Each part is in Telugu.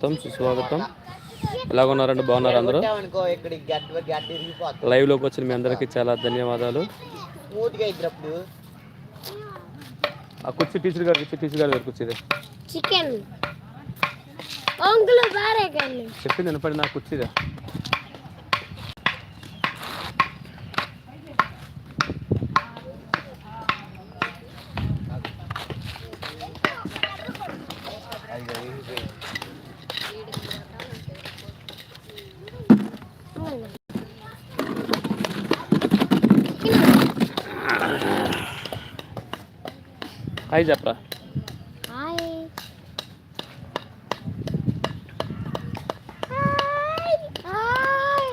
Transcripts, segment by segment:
స్వాగతం సుస్వాగతం. ఎలాగ ఉన్నారండి బాగున్నారు అందరూ? లైవ్లోకి వచ్చిన మీ అందరికీ చాలా ధన్యవాదాలు. ఆ కుర్చీ టీచర్ గారు ఇచ్చి టీచర్ గారు కూర్చుంది చికెన్. చెప్పింది వినపడి నా కుర్చీదే. హాయ్ చెప్పరా. హాయ్. హాయ్.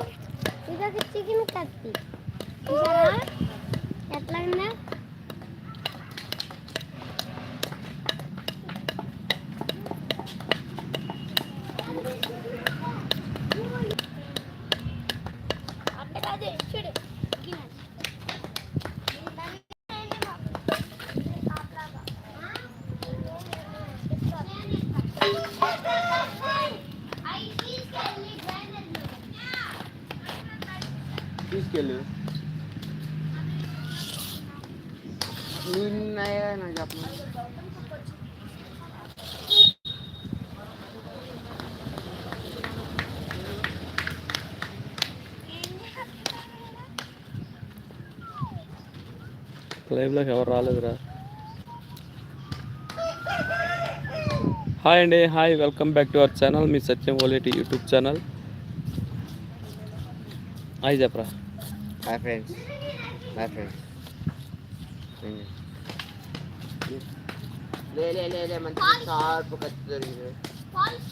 చికెన్ కత్తి ఎట్లా ఉందా? లైవ్లోకి ఎవరు రాలేదురా హాయ్ అండి hi welcome back to our channel me Satyam Oleti YouTube channel hi చెప్పరా హాయ్ ఫ్రెండ్స్ హాయ్ ఫ్రెండ్స్ లే లే లే లే మంచి షార్ప్ కత్తి దొరికింది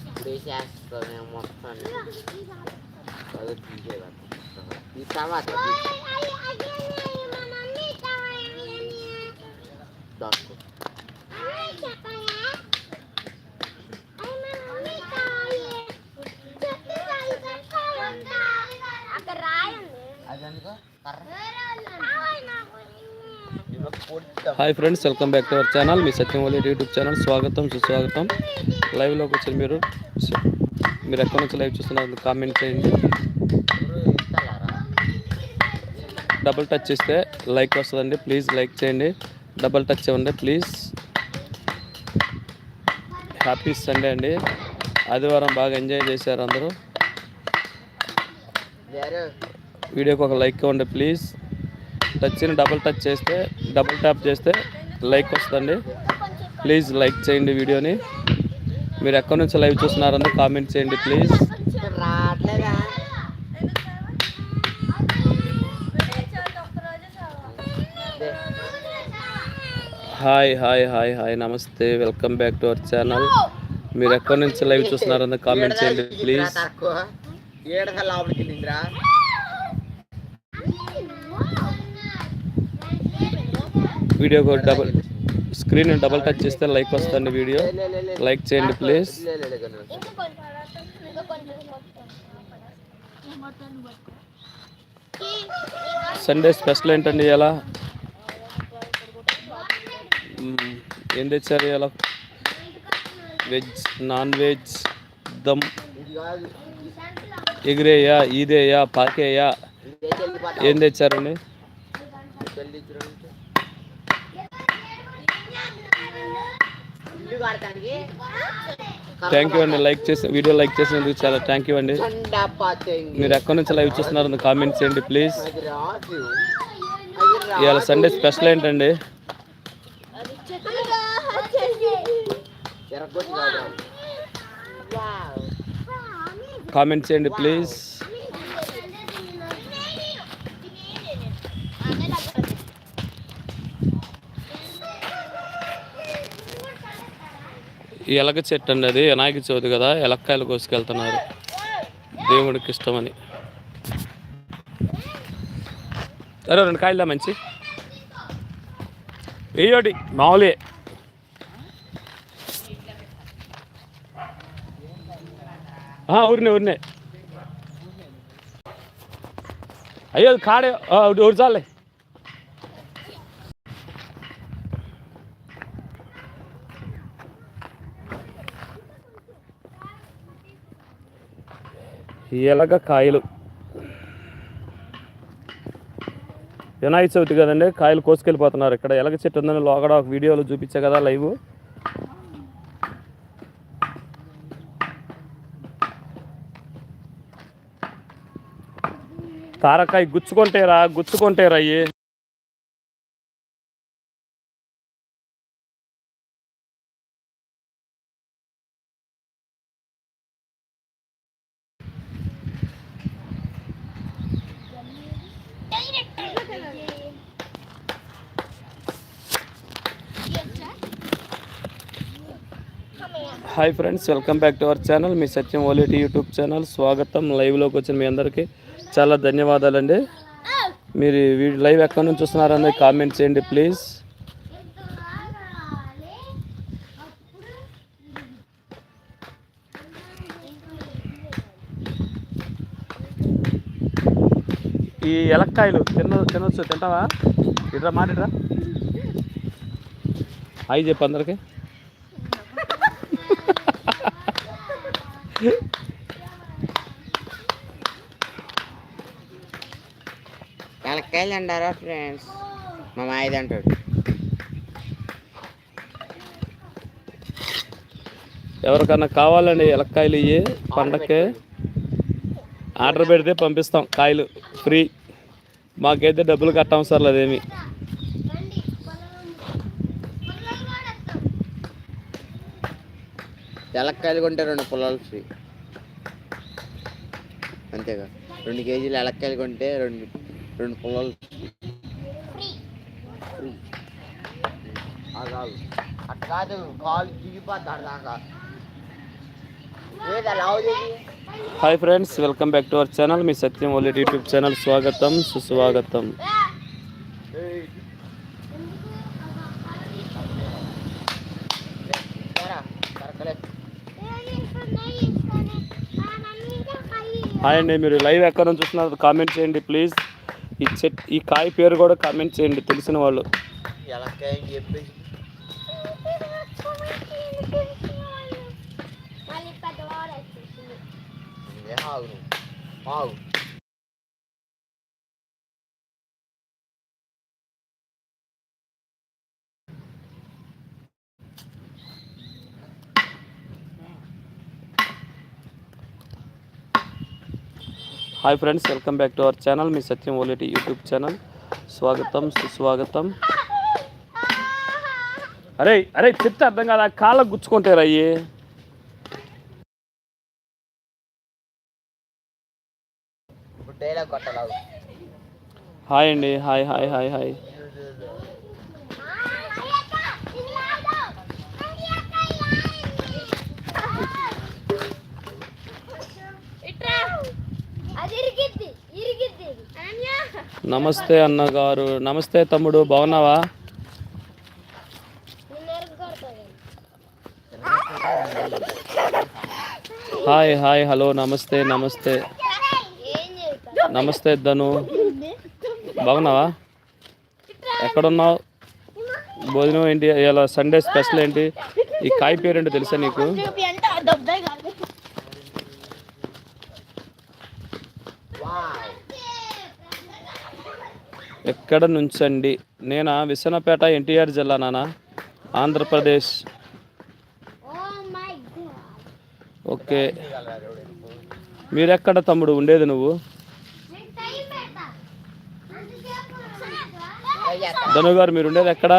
ఇప్పుడు వేసేస్తాను నేను మొత్తం అదే తీసేదా తీసావా అట్లా దాచుకో. Hi friends welcome back to our channel me Satyam Oleti YouTube channel స్వాగతం సుస్వాగతం. లైవ్లోకి వచ్చిన మీరు. మీరు ఎక్కడి నుంచి లైవ్ చూస్తున్నారు? కామెంట్ చేయండి. డబుల్ టచ్ చేస్తే లైక్ వస్తుందండి. ప్లీజ్ లైక్ చేయండి. డబల్ టచ్ ఇవ్వండి ప్లీజ్ హ్యాపీ సండే అండి. ఆదివారం బాగా ఎంజాయ్ చేశారు అందరూ. వీడియోకి ఒక లైక్ ఇవ్వండి ప్లీజ్ టచ్ని డబుల్ టచ్ చేస్తే డబుల్ ట్యాప్ చేస్తే లైక్ వస్తుందండి. ప్లీజ్ లైక్ చేయండి వీడియోని మీరు ఎక్కడి నుంచి లైవ్ చూస్తున్నారని కామెంట్ చేయండి please hi hi hi hi నమస్తే welcome back to our channel. మీరు ఎక్కడి నుంచి లైవ్ చూస్తున్నారన్న కామెంట్ చేయండి please video double screen double touch చేస్తే లైక్ వస్తుంది వీడియో. లైక్ చేయండి ప్లీజ్ సండే స్పెషల్ ఏంటండి ఎలా? ఏం తెచ్చారు ఇలా వెజ్ నాన్ వెజ్ దమ్. ఎగిరేయా ఈదేయా పాకేయా? ఏం తెచ్చారండి? థ్యాంక్ యూ అండి. లైక్ చేసి వీడియో లైక్ చేసినందుకు చాలా థ్యాంక్ యూ అండి. మీరు ఎక్కడి నుంచి లైవ్ చూస్తున్నారని కామెంట్ చేయండి ప్లీజ్ ఇవాళ సండే స్పెషల్ ఏంటండి? కామెంట్ చేయండి ప్లీజ్ ఈ ఎలక చెట్టు అండి అది వినాయక చవితి కదా ఎలక్కాయలు కోసుకెళ్తున్నారు. దేవుడికి ఇష్టమని. సరే రెండు కాయలు మంచి. వెయ్యోటి మామూలే. ఊరినే ఊరినే. అయ్యో కాడే ఊరు చాలే. ఎలగ కాయలు. వినాయక చవితి కదండి కాయలు కోసుకెళ్ళిపోతున్నారు. ఇక్కడ ఎలగ చెట్టు ఉందని లోగడ ఒక వీడియోలో చూపించా కదా లైవ్. తారకాయ గుచ్చుకుంటేరా గుచ్చుకుంటేరా అయ్యి. Hi friends welcome back to our channel me Satyam Oleti YouTube channel. స్వాగతం. లైవ్లోకి వచ్చిన మీ అందరికీ. చాలా ధన్యవాదాలండి. మీరు లైవ్ ఎక్కడి నుంచి చూస్తున్నారని కామెంట్ చేయండి ప్లీజ్ ఈ ఎలక్కాయలు తిన తినొచ్చు తింటావా? ఇట్రా మాటిట్రా అవి చెప్పు అందరికి. ఎలక్కాయలు అంటారా ఫ్రెండ్స్ మా మాయది అంటాడు. ఎవరికన్నా కావాలండి ఎలక్కాయలు ఇవి పండక్కి. ఆర్డర్ పెడితే పంపిస్తాం కాయలు ఫ్రీ. మాకైతే డబ్బులు కట్టవసరం లేదేమి ఎలక్కాయలు కొంటే రెండు పొలాలు ఫ్రీ. అంతేగా. రెండు కేజీలు ఎలక్కాయలు కొంటే రెండు రెండు పొలాలు కాదు అట్లా కాదు కాలు దిగిపోతాడు దాకా hi friends welcome back to our channel me Satyam Oleti YouTube channel స్వాగతం సుస్వాగతం హాయ్ అండి మీరు లైవ్ ఎక్కడ నుంచి చూస్తున్నారు కామెంట్ చేయండి ప్లీజ్ ఈ చెట్ ఈ కాయ పేరు కూడా కామెంట్ చేయండి తెలిసిన వాళ్ళు. ఆగు. Hi friends welcome back to our channel. Me Satyam Oleti YouTube channel. స్వాగతం సుస్వాగతం. అరే అరే చెప్తే అర్థం కాదా? కాళ్ళకు గుచ్చుకుంటారు అయ్యి. హాయ్ అండి హాయ్ హాయ్ హాయ్ హాయ్ అది ఇరిగిద్ది ఇరిగిద్ది అనన్య నమస్తే అన్నగారు. నమస్తే తమ్ముడు బాగున్నావా? హాయ్ హాయ్ హలో నమస్తే నమస్తే. నమస్తే ధను. బాగున్నావా? ఎక్కడున్నావు? భోజనం ఏంటి? ఇలా సండే స్పెషల్ ఏంటి? ఈ కాయ పేరు ఏంటో తెలుసా నీకు చూపి అంటే ఆ దెబ్బే కాదు వావ్ ఎక్కడ నుంచండి. నేను విసనపేట ఎన్టీఆర్ జిల్లా నాన్న. ఆంధ్రప్రదేశ్. ఓకే. మీరెక్కడ తమ్ముడు? ఉండేది నువ్వు? ధను గారు మీరు ఉండేది ఎక్కడ?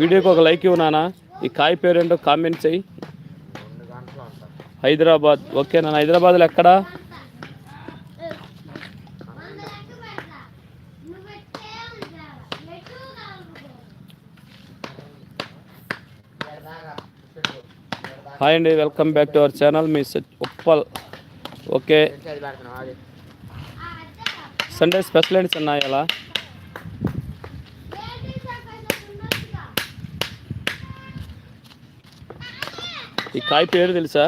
వీడియోకి ఒక లైక్ ఇవ్వు నానా ఈ కాయ పేరు ఏంటో కామెంట్ చెయ్యి. హైదరాబాద్. ఓకే నన్ను హైదరాబాద్లో ఎక్కడా? హాయ్ అండి welcome back to our channel. Me Uppal. Okay. Sunday special ఏంటి చిన్న ఎలా ఈ కాయ పేరు తెలుసా?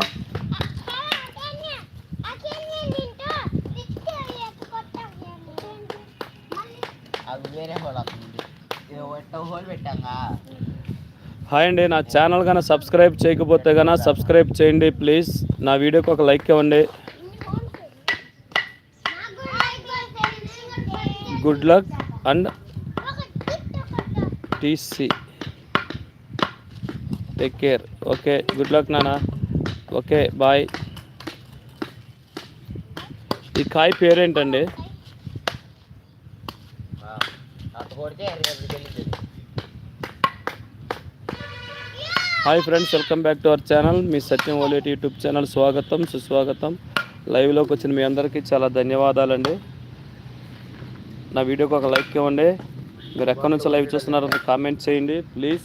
అది వేరే హోల్ హోల్ పెట్టాంగా. హాయ్ అండి నా ఛానల్ కన్నా సబ్స్క్రైబ్ చేయకపోతే కన్నా సబ్స్క్రైబ్ చేయండి ప్లీజ్. నా వీడియోకి ఒక లైక్ ఇవ్వండి. Good luck and TC take care okay good luck నానా ఓకే బాయ్ ఈ కాయ పేరేంటండి అట్ట కొడితే రేపు వెళ్ళిపోయింది hi friends welcome back to our channel. Me Satyam Oleti YouTube channel స్వాగతం సుస్వాగతం. లైవ్లోకి వచ్చిన మీ అందరికీ చాలా ధన్యవాదాలండి. నా వీడియోకి ఒక లైక్ ఇవ్వండి. మీరు ఎక్కడి నుంచి లైవ్ చూస్తున్నారో కామెంట్ చేయండి ప్లీజ్.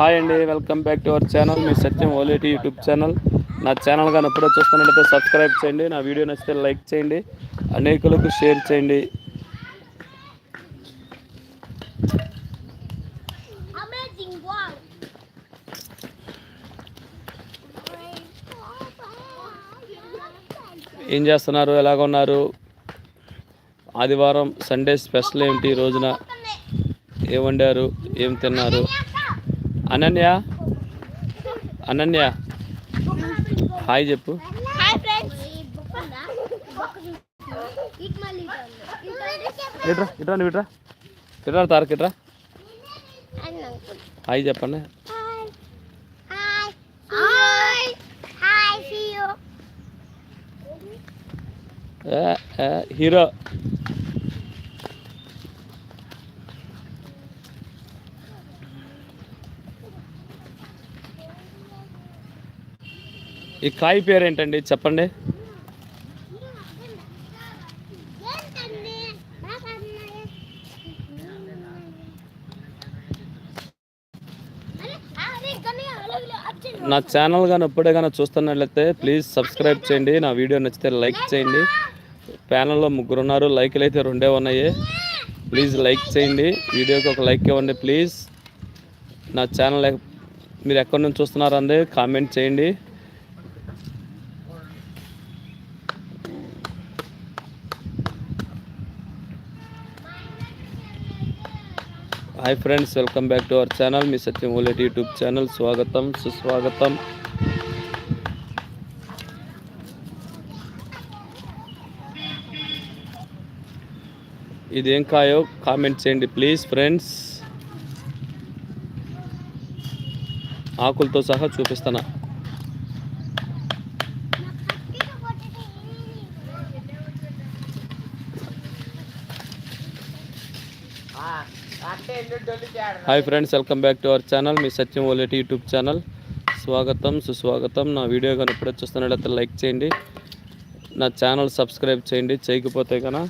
హాయ్ అండి welcome back to our channel. Me Satyam Oleti YouTube channel. నా ఛానల్ కానీ ఎప్పుడో చూస్తున్నట్లయితే సబ్స్క్రైబ్ చేయండి నా వీడియో నచ్చితే లైక్ చేయండి అనేకులకు షేర్ చేయండి. ఏం చేస్తున్నారు? ఎలాగ ఉన్నారు? ఆదివారం సండే స్పెషల్ ఏమిటి రోజున? ఏం వండారు? ఏం తిన్నారు? అనన్య? అనన్య? హాయ్ చెప్పు. ఇట్రా ఇట్రా నువ్వు ఇట్రా. ఇట్రా తారక్ ఇట్రా. అన్న హాయ్ చెప్పండి. హీరో. ఈ కాయ పేరు ఏంటండి చెప్పండి. నా ఛానల్ కానీ ఎప్పుడే కానీ చూస్తున్నట్లయితే ప్లీజ్ సబ్స్క్రైబ్ చేయండి. నా వీడియో నచ్చితే లైక్ చేయండి. ప్యానల్లో ముగ్గురు ఉన్నారు. లైక్లు అయితే రెండే ఉన్నాయి. ప్లీజ్ లైక్ చేయండి. వీడియోకి ఒక లైక్ ఇవ్వండి ప్లీజ్ నా ఛానల్ మీరు ఎక్కడి నుంచి చూస్తున్నారు అందే కామెంట్ చేయండి. Hi friends welcome back to our channel me Satyam ఓలెట్ YouTube channel స్వాగతం సుస్వాగతం ఇదేం కాయో కామెంట్ చేయండి ప్లీజ్ ఫ్రెండ్స్ ఆకులతో సహా చూపిస్తాను ఆ, అంటే ఎల్లు డొల్లి తేడా hi friends welcome back to our channel. Me Satyam Oleti YouTube channel. స్వాగతం సుస్వాగతం. నా వీడియో కానీ ఎప్పుడే చూస్తున్నట్లయితే లైక్ చేయండి. నా ఛానల్ సబ్స్క్రైబ్ చేయండి. చేయకపోతే కన్నా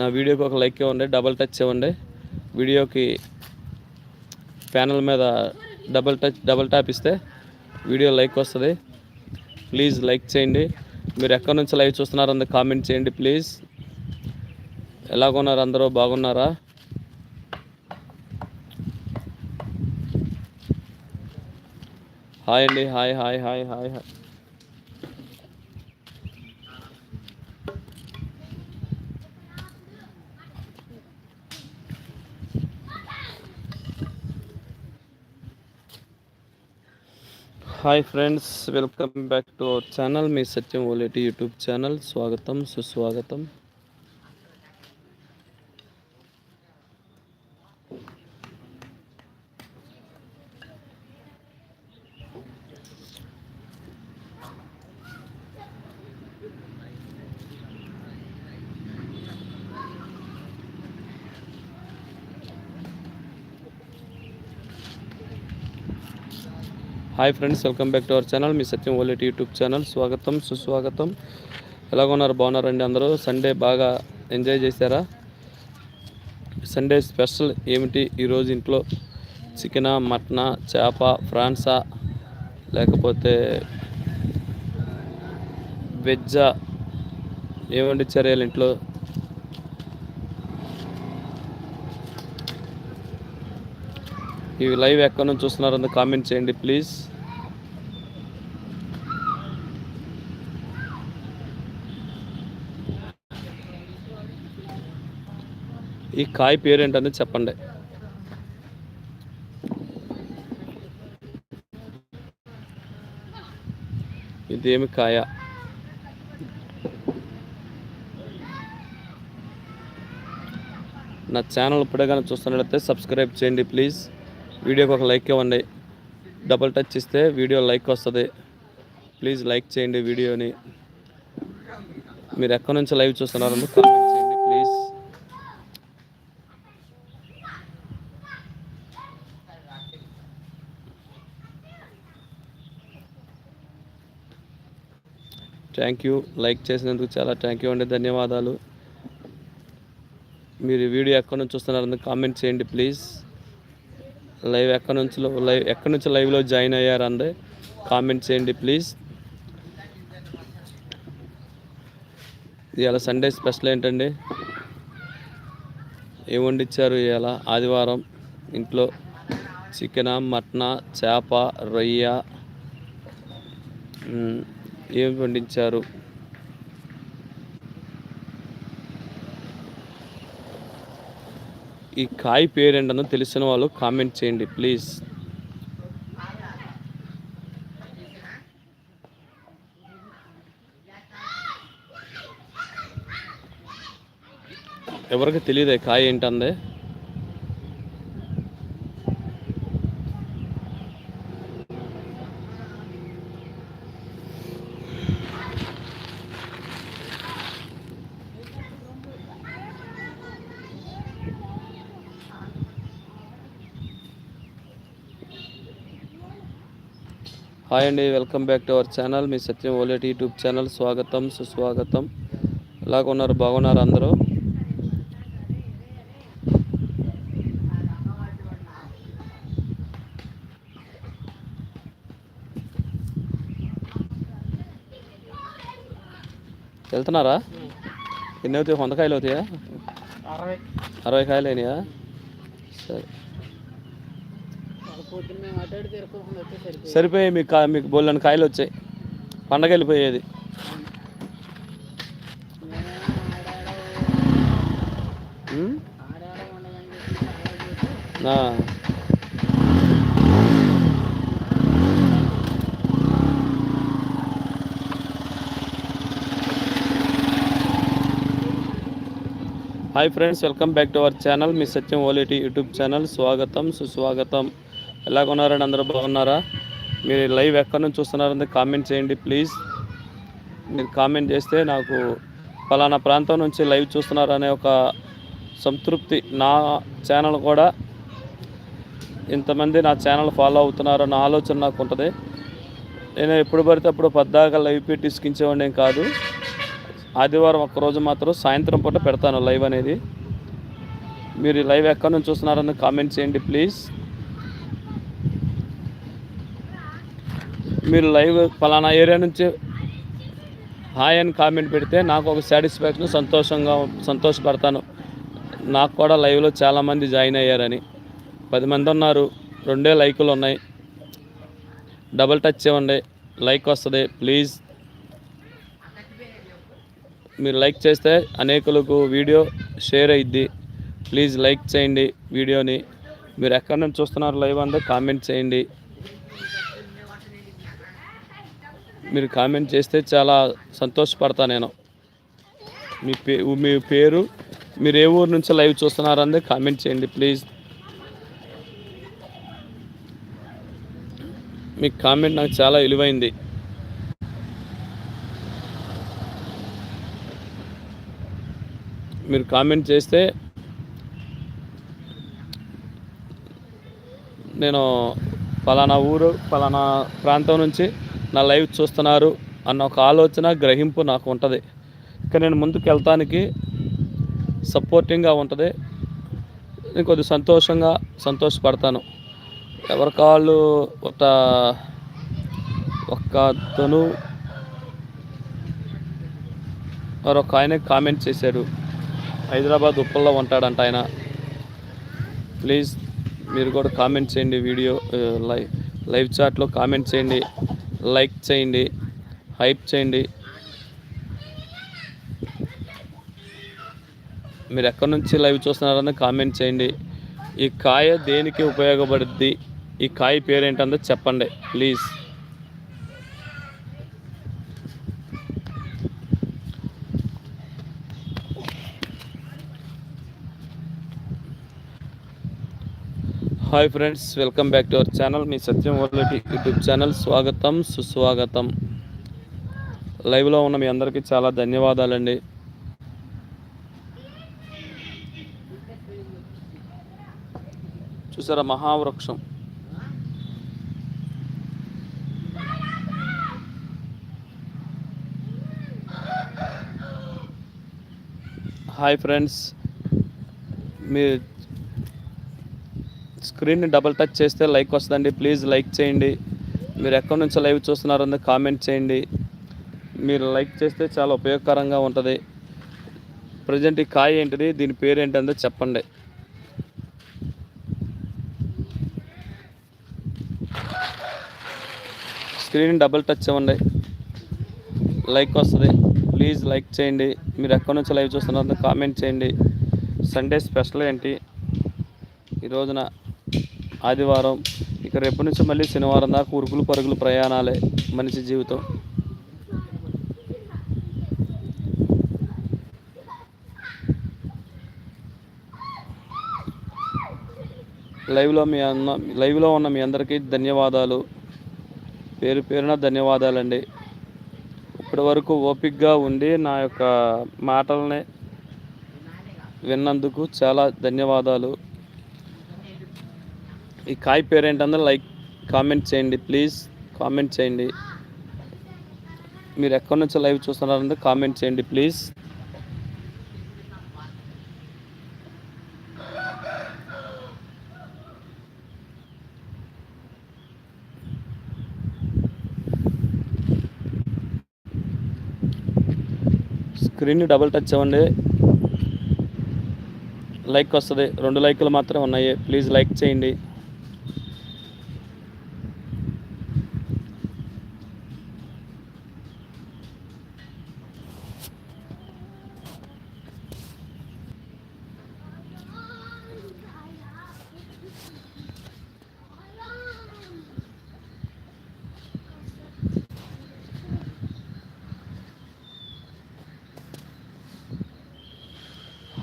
నా వీడియోకి ఒక లైక్ ఇవ్వండి డబల్ టచ్ ఇవ్వండి. వీడియోకి ప్యానల్ మీద డబల్ టచ్ డబల్ ట్యాప్ ఇస్తే వీడియో లైక్ వస్తుంది. ప్లీజ్ లైక్ చేయండి. మీరు ఎక్కడి నుంచి లైవ్ చూస్తున్నారో అందుకు కామెంట్ చేయండి ప్లీజ్. ఎలాగున్నారు అందరూ? బాగున్నారా? హాయ్ అండి hi hi hi hi hi hi friends welcome back to our channel me Satyam Oleti YouTube channel స్వాగతం సుస్వాగతం hi friends welcome back to our channel. Me Satyam ఓలెట్ YouTube channel. స్వాగతం సుస్వాగతం. ఎలాగ ఉన్నారు బాగున్నారండి అందరూ? సండే బాగా ఎంజాయ్ చేశారా? సండే స్పెషల్ ఏమిటి? ఈరోజు ఇంట్లో చికెనా మటనా చేప ఫ్రాన్సా లేకపోతే వెజ్జా? ఏమండి చర్యలు ఇంట్లో? ఈ లైవ్ ఎక్కడి నుంచి చూస్తున్నారని కామెంట్ చేయండి ప్లీజ్. ఈ కాయ పేరేంటనేది చెప్పండి. ఇదేమి కాయ? నా ఛానల్ ఇప్పుడే కానీ చూస్తున్నట్లయితే సబ్స్క్రైబ్ చేయండి ప్లీజ్. వీడియోకి ఒక లైక్ ఇవ్వండి. డబుల్ టచ్ ఇస్తే వీడియో లైక్ వస్తుంది. ప్లీజ్ లైక్ చేయండి వీడియోని. మీరు ఎక్కడి నుంచి లైవ్ చూస్తున్నారు కామెంట్ చేయండి ప్లీజ్ థ్యాంక్ యూ లైక్ చేసినందుకు చాలా థ్యాంక్ యూ అండి. ధన్యవాదాలు. మీరు వీడియో ఎక్కడి నుంచి చూస్తున్నారు కామెంట్ చేయండి ప్లీజ్ లైవ్ ఎక్కడి నుంచి లైవ్ ఎక్కడి నుంచి లైవ్లో జాయిన్ అయ్యారండి కామెంట్ చేయండి ప్లీజ్. ఇవాళ సండే స్పెషల్ ఏంటండి? ఏం వండిచ్చారు ఇవాళ? ఆదివారం ఇంట్లో చికెన్ మటనా చేప రొయ్య ఏం వండించారు? ఈ కాయ పేరేంటనో తెలిసిన వాళ్ళు కామెంట్ చేయండి ప్లీజ్. ఎవరికి తెలియదే కాయ ఏంటందే? హాయ్ అండి welcome back to our channel me Satyam Oleti YouTube channel స్వాగతం సుస్వాగతం. ఎలాగ ఉన్నారు? బాగున్నారు అందరూ? వెళ్తున్నారా? ఎన్ని అవుతాయి? వంద కాయలు అవుతాయా? అరవై. అరవై కాయలు అయినాయా? సరే. పొద్దున్న మేము అటు ఇటు తిరగకుండా వచ్చే సరిపోయి సరిపోయి మీకు మీకు బోళ్ళని కాయలు వచ్చాయి. పండగ వెళ్ళిపోయేది. Hi friends welcome back to our channel me Satyam Oleti YouTube channel. స్వాగతం సుస్వాగతం. ఎలా ఉన్నారండి అందరూ బాగున్నారా? మీరు లైవ్ ఎక్కడి నుంచి చూస్తున్నారని కామెంట్ చేయండి ప్లీజ్. మీరు కామెంట్ చేస్తే నాకు పలానా ప్రాంతం నుంచి లైవ్ చూస్తున్నారనే ఒక సంతృప్తి నా ఛానల్ కూడా. ఇంతమంది నా ఛానల్ ఫాలో అవుతున్నారన్న ఆలోచన నాకు ఉంటుంది. నేను ఎప్పుడు పడితే అప్పుడు పద్దాకా లైవ్ పెట్టి ఇసుకించేవాడిని కాదు. ఆదివారం ఒక్కరోజు మాత్రం సాయంత్రం పూట పెడతాను లైవ్ అనేది. మీరు లైవ్ ఎక్కడి నుంచి చూస్తున్నారని కామెంట్ చేయండి ప్లీజ్. మీరు లైవ్ ఫలానా ఏరియా నుంచి హాయ్ అని కామెంట్ పెడితే నాకు ఒక సాటిస్ఫాక్షన్ సంతోషంగా సంతోషపడతాను. నాకు కూడా లైవ్లో చాలామంది జాయిన్ అయ్యారని. పది మంది ఉన్నారు రెండే లైకులు ఉన్నాయి. డబుల్ టచ్ ఇవ్వండి లైక్ వస్తుంది ప్లీజ్ మీరు లైక్ చేస్తే అనేకులకు వీడియో షేర్ అయ్యిద్ది ప్లీజ్ లైక్ చేయండి వీడియోని. మీరు ఎక్కడి నుంచి చూస్తున్నారు లైవ్ అంతా కామెంట్ చేయండి. మీరు కామెంట్ చేస్తే చాలా సంతోషపడతా నేను. మీ పే మీ పేరు మీరు ఏ ఊరు నుంచి లైవ్ చూస్తున్నారందే కామెంట్ చేయండి ప్లీజ్ మీ కామెంట్ నాకు చాలా విలువైంది. మీరు కామెంట్ చేస్తే నేను పలానా ఊరు పలానా ప్రాంతం నుంచి నా లైవ్ చూస్తున్నారు అన్న ఒక ఆలోచన గ్రహింపు నాకు ఉంటుంది. ఇక నేను ముందుకు వెళ్తానికి సపోర్టింగ్గా ఉంటుంది. నేను కొద్ది సంతోషంగా సంతోషపడతాను. ఎవరి కాళ్ళు ఒక ఒక్క అతను మరొక ఆయన కామెంట్ చేశాడు. హైదరాబాద్ ఉప్పల్లో ఉంటాడంట ఆయన. ప్లీజ్ మీరు కూడా కామెంట్ చేయండి వీడియో లైవ్ లైవ్ చాట్లో కామెంట్ చేయండి. లైక్ చేయండి హైప్ చేయండి. మీరు ఎక్కడి నుంచి లైవ్ చూస్తున్నారని కామెంట్ చేయండి. ఈ కాయ దేనికి ఉపయోగపడుద్ది? ఈ కాయ పేరేంటందో చెప్పండి please. Hi friends welcome back to our channel. Me Satyam వల్లటి YouTube channel. స్వాగతం సుస్వాగతం. లైవ్లో ఉన్న మీ అందరికీ చాలా ధన్యవాదాలండి. చూసారా మహావృక్షం? హాయ్ ఫ్రెండ్స్ మీ స్క్రీన్ని డబుల్ టచ్ చేస్తే లైక్ వస్తుందండి. ప్లీజ్ లైక్ చేయండి. మీరు ఎక్కడి నుంచి లైవ్ చూస్తున్నారో కామెంట్ చేయండి. మీరు లైక్ చేస్తే చాలా ఉపయోగకరంగా ఉంటుంది. ప్రజెంట్ ఈ కాయ ఏంటిది? దీని పేరు ఏంటంటే చెప్పండి. స్క్రీన్ డబుల్ టచ్ ఇవ్వండి. లైక్ వస్తుంది. ప్లీజ్ లైక్ చేయండి. మీరు ఎక్కడి నుంచి లైవ్ చూస్తున్నారో కామెంట్ చేయండి. సండే స్పెషల్ ఏంటి? ఈ రోజున ఆదివారం ఇక్కడ రేపటి నుంచి మళ్ళీ శనివారం దాకా ఉరుకులు పరుగులు ప్రయాణాలే మనిషి జీవితం. లైవ్లో మీ అన్న లైవ్లో ఉన్న మీ అందరికీ ధన్యవాదాలు. పేరు పేరున ధన్యవాదాలండి. ఇప్పటి వరకు ఓపిక్గా ఉండి నా యొక్క మాటల్ని విన్నందుకు చాలా ధన్యవాదాలు. ఈ కాయ పేరు ఏంటందో లైక్ కామెంట్ చేయండి ప్లీజ్ కామెంట్ చేయండి. మీరు ఎక్కడి నుంచి లైవ్ చూస్తున్నారంటే కామెంట్ చేయండి ప్లీజ్. స్క్రీన్ డబుల్ టచ్ అవ్వండి. లైక్ వస్తుంది. రెండు లైకులు మాత్రమే ఉన్నాయి. ప్లీజ్ లైక్ చేయండి.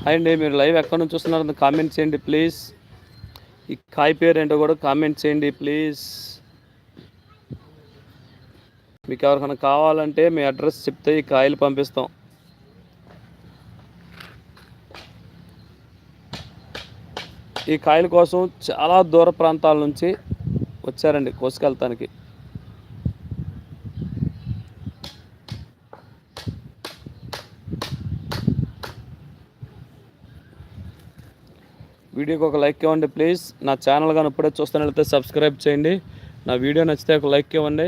అండి మీరు లైవ్ ఎక్కడి నుంచి చూస్తున్నారో కామెంట్ చేయండి ప్లీజ్ ఈ కాయ పేరు ఏంటో కూడా కామెంట్ చేయండి ప్లీజ్ మీకు ఎవరికైనా కావాలంటే మీ అడ్రస్ చెప్తే ఈ కాయలు పంపిస్తాం. ఈ కాయల కోసం చాలా దూర ప్రాంతాల నుంచి వచ్చారండి కోసుకెళ్తానికి. వీడియోకి ఒక లైక్ ఇవ్వండి ప్లీజ్. నా ఛానల్ కానీ ఇప్పుడే చూస్తున్నట్లయితే సబ్స్క్రైబ్ చేయండి. నా వీడియో నచ్చితే ఒక లైక్ ఇవ్వండి.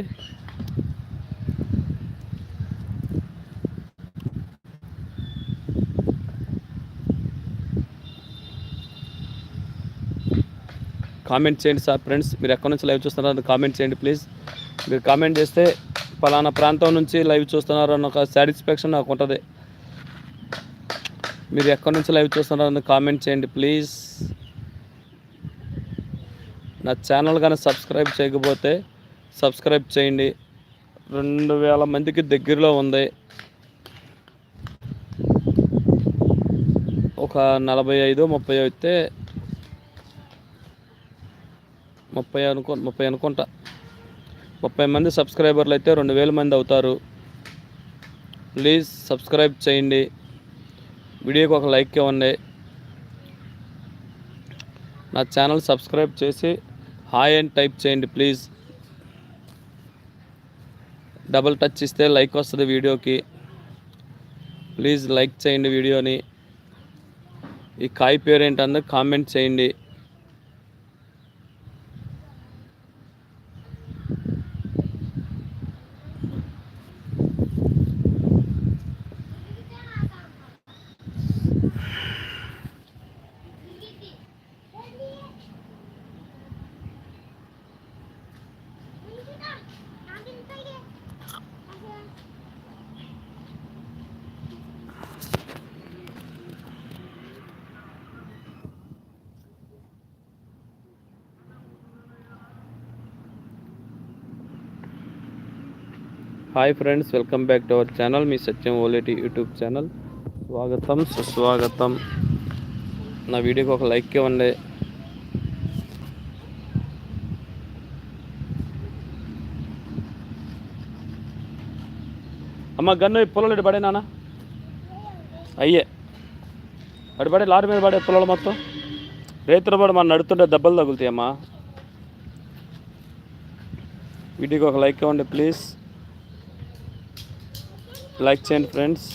కామెంట్ చేయండి సార్ ఫ్రెండ్స్. మీరు ఎక్కడి నుంచి లైవ్ చూస్తున్నారో కామెంట్ చేయండి ప్లీజ్. మీరు కామెంట్ చేస్తే పలానా ప్రాంతం నుంచి లైవ్ చూస్తున్నారు అన్న ఒక సాటిస్ఫాక్షన్ నాకు ఉంటుంది. మీరు ఎక్కడి నుంచి లైవ్ చూస్తున్నారని కామెంట్ చేయండి ప్లీజ్ నా ఛానల్ కానీ సబ్స్క్రైబ్ చేయకపోతే సబ్స్క్రైబ్ చేయండి. రెండు వేల మందికి దగ్గరలో ఉంది. ఒక నలభై ఐదు ముప్పై అయితే ముప్పై అనుకో ముప్పై అనుకుంటా. ముప్పై మంది సబ్స్క్రైబర్లు అయితే రెండు వేల మంది అవుతారు. ప్లీజ్ సబ్స్క్రైబ్ చేయండి. వీడియోకి ఒక లైక్ ఇవ్వండి. నా ఛానల్ సబ్స్క్రైబ్ చేసి హాయ్ అని టైప్ చేయండి ప్లీజ్. డబుల్ టచ్ ఇస్తే లైక్ వస్తుంది వీడియోకి. ప్లీజ్ లైక్ చేయండి వీడియోని. ఈ కాయ పేరు ఏంటందో కామెంట్ చేయండి. Hi friends welcome back to our channel me Satyam Oleti YouTube channel స్వాగతం సుస్వాగతం. నా వీడియోకి ఒక లైక్ ఇవ్వండి. అమ్మ గన్ను పొలాలు పడే నాన్న. అయ్యే. అడి పడే లారీ మీద పడే పొలాలు మొత్తం. రైతులు పడి మనం నడుతుంటే దెబ్బలు తగులుతాయి అమ్మా వీడియోకి ఒక లైక్ ఇవ్వండి ప్లీజ్ లైక్ చేయండి ఫ్రెండ్స్